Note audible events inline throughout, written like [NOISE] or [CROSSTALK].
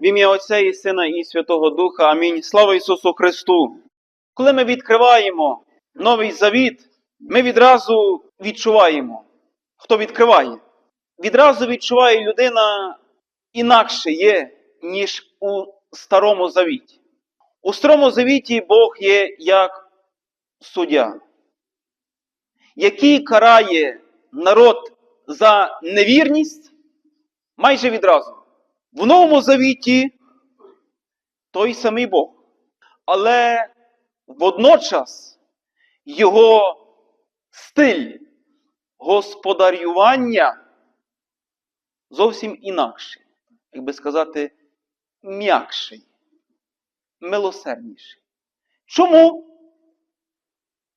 В ім'я Отця і Сина і Святого Духа. Амінь. Слава Ісусу Христу! Коли ми відкриваємо новий завіт, ми відразу відчуваємо, хто відкриває. Відразу відчуває людина інакше є, ніж у Старому Завіті. У Старому Завіті Бог є як суддя, який карає народ за невірність майже відразу. В Новому Завіті той самий Бог. Але водночас його стиль господарювання зовсім інакший, як би сказати, м'якший, милосердніший. Чому?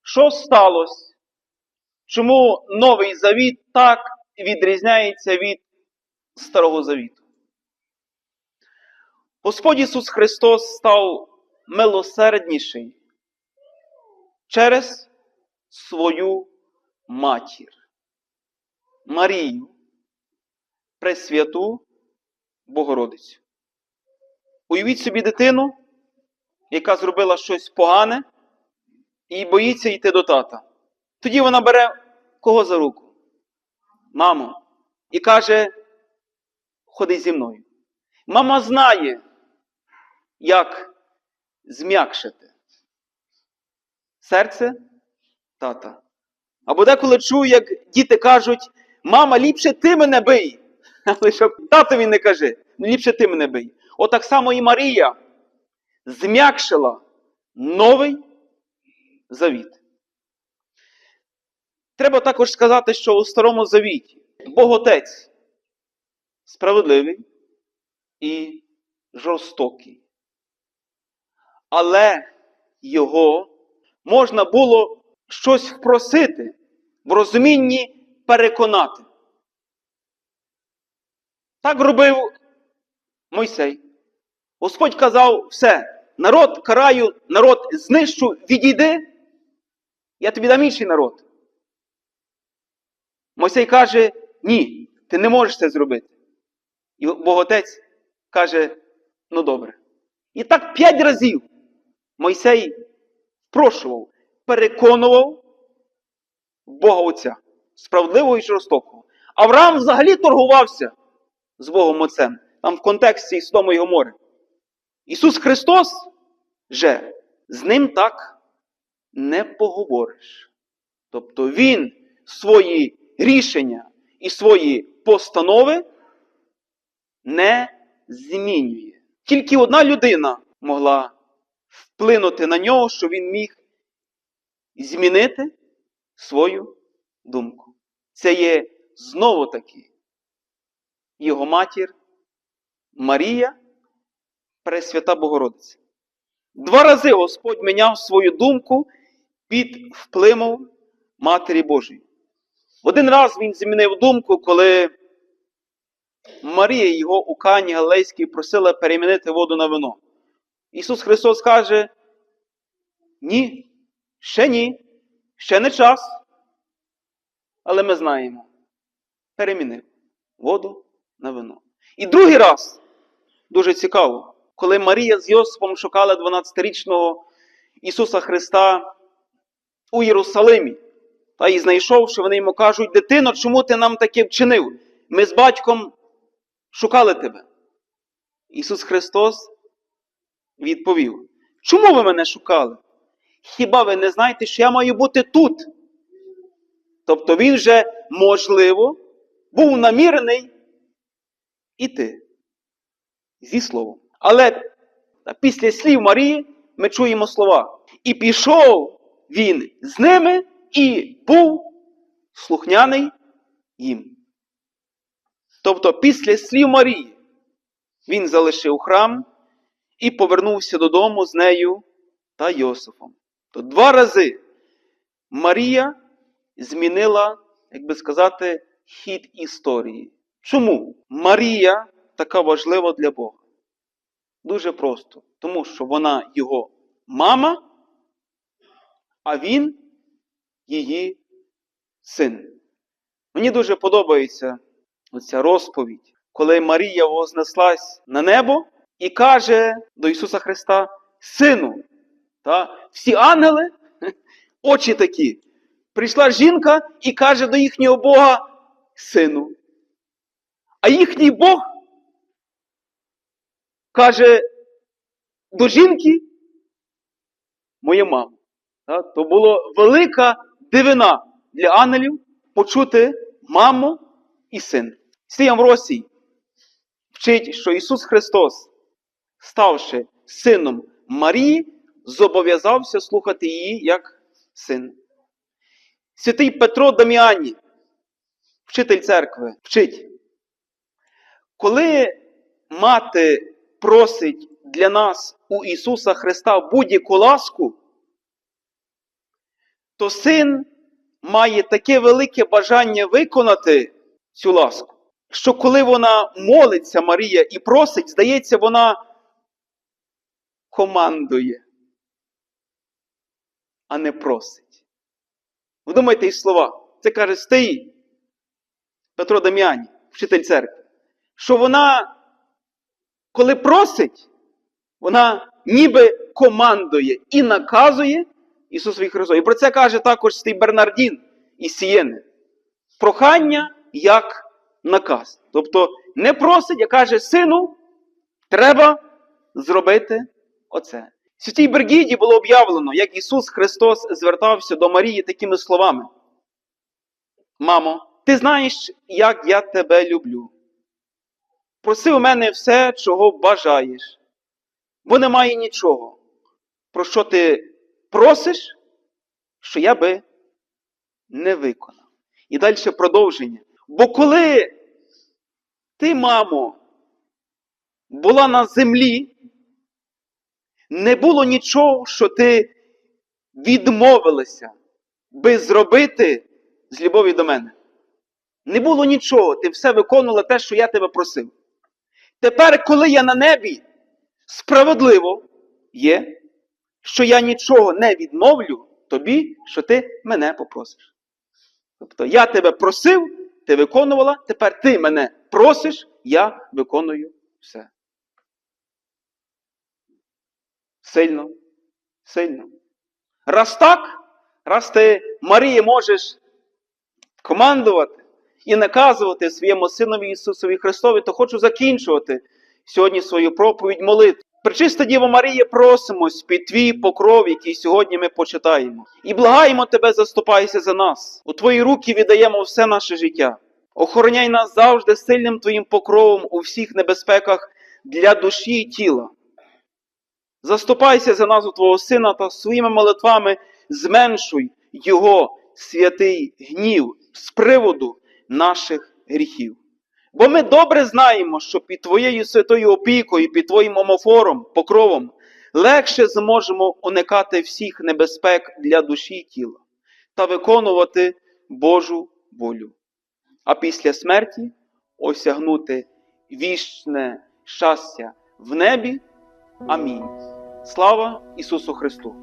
Що сталося? Чому Новий Завіт так відрізняється від Старого Завіту? Господь Ісус Христос став милосердніший через свою матір, Марію, Пресвяту Богородицю. Уявіть собі дитину, яка зробила щось погане і боїться йти до тата. Тоді вона бере кого за руку? Маму. І каже: ходи зі мною. Мама знає, як зм'якшити серце тата. Або деколи чую, як діти кажуть, мама, ліпше ти мене бий. [LAUGHS] Але щоб татові не каже, ліпше ти мене бий. Отак само і Марія зм'якшила новий завіт. Треба також сказати, що у Старому Завіті Бог Отець справедливий і жорстокий. Але його можна було щось впросити, в розумінні переконати. Так робив Мойсей. Господь казав все, народ караю, народ знищу, відійди, я тобі дам інший народ. Мойсей каже, ні, ти не можеш це зробити. І Боготець каже, ну добре. І так п'ять разів Мойсей впрошував, переконував Бога Отця, справедливого і жорстокого. Авраам взагалі торгувався з Богом Отцем, там в контексті і Гомори. Ісус Христос же з ним так не поговориш. Тобто Він свої рішення і свої постанови не змінює. Тільки одна людина могла вплинути на нього, що він міг змінити свою думку. Це є знову таки його матір Марія, Пресвята Богородиця. Два рази Господь міняв свою думку під впливом Матері Божої. Один раз він змінив думку, коли Марія його у Кані Галилейській просила перемінити воду на вино. Ісус Христос каже: Ні, ще ні, ще не час. Але ми знаємо, перемінив воду на вино. І другий раз, дуже цікаво, коли Марія з Йосипом шукала 12-річного Ісуса Христа у Єрусалимі, та і знайшовши, вони йому кажуть, дитино, чому ти нам таке вчинив? Ми з батьком шукали тебе. Ісус Христос відповів: Чому ви мене шукали? Хіба ви не знаєте, що я маю бути тут? Тобто він же, можливо, був намірений іти зі словом. Але після слів Марії ми чуємо слова. І пішов він з ними і був слухняний їм. Тобто, після слів Марії він залишив храм і повернувся додому з нею та Йосифом. То два рази Марія змінила, як би сказати, хід історії. Чому Марія така важлива для Бога? Дуже просто. Тому що вона його мама, а він її син. Мені дуже подобається оця розповідь, коли Марія вознеслась на небо, і каже до Ісуса Христа: Сину, та, всі ангели, [LAUGHS] очі такі. Прийшла жінка і каже до їхнього Бога Сину. А їхній Бог каже до жінки моя мама. То була велика дивина для ангелів почути маму і син. Свій Амросій вчить, що Ісус Христос, ставши сином Марії, зобов'язався слухати її як син. Святий Петро Даміані, вчитель церкви, вчить. Коли мати просить для нас у Ісуса Христа будь-яку ласку, то син має таке велике бажання виконати цю ласку, що коли вона молиться, Марія, і просить, здається, вона командує, а не просить. Вдумайте і слова. Це каже Стий Петро Дам'яні, вчитель церкви, що вона, коли просить, вона ніби командує і наказує Ісусові Христу. І про це каже також Стий Бернардін із Сієни. Прохання як наказ. Тобто не просить, а каже, сину, треба зробити оце. Святій Бергіді було об'явлено, як Ісус Христос звертався до Марії такими словами. Мамо, ти знаєш, як я тебе люблю. Проси у мене все, чого бажаєш, бо немає нічого, про що ти просиш, що я би не виконав. І далі продовження. Бо коли ти, мамо, була на землі, не було нічого, що ти відмовилася би зробити з любові до мене. Не було нічого, ти все виконувала те, що я тебе просив. Тепер, коли я на небі, справедливо є, що я нічого не відмовлю тобі, що ти мене попросиш. Тобто я тебе просив, ти виконувала, тепер ти мене просиш, я виконую все. Сильно, сильно. Раз так, раз ти, Марія, можеш командувати і наказувати своєму синові Ісусові Христові, то хочу закінчувати сьогодні свою проповідь молитву. Пречиста Діво Марія, просимось під твій покров, який сьогодні ми почитаємо. І благаємо тебе, заступайся за нас. У твої руки віддаємо все наше життя. Охороняй нас завжди сильним твоїм покровом у всіх небезпеках для душі і тіла. Заступайся за нас Твого Сина та своїми молитвами зменшуй Його святий гнів з приводу наших гріхів. Бо ми добре знаємо, що під Твоєю святою опікою, під Твоїм омофором, покровом легше зможемо уникати всіх небезпек для душі і тіла та виконувати Божу волю. А після смерті осягнути вічне щастя в небі. Амінь. Слава Ісусу Христу!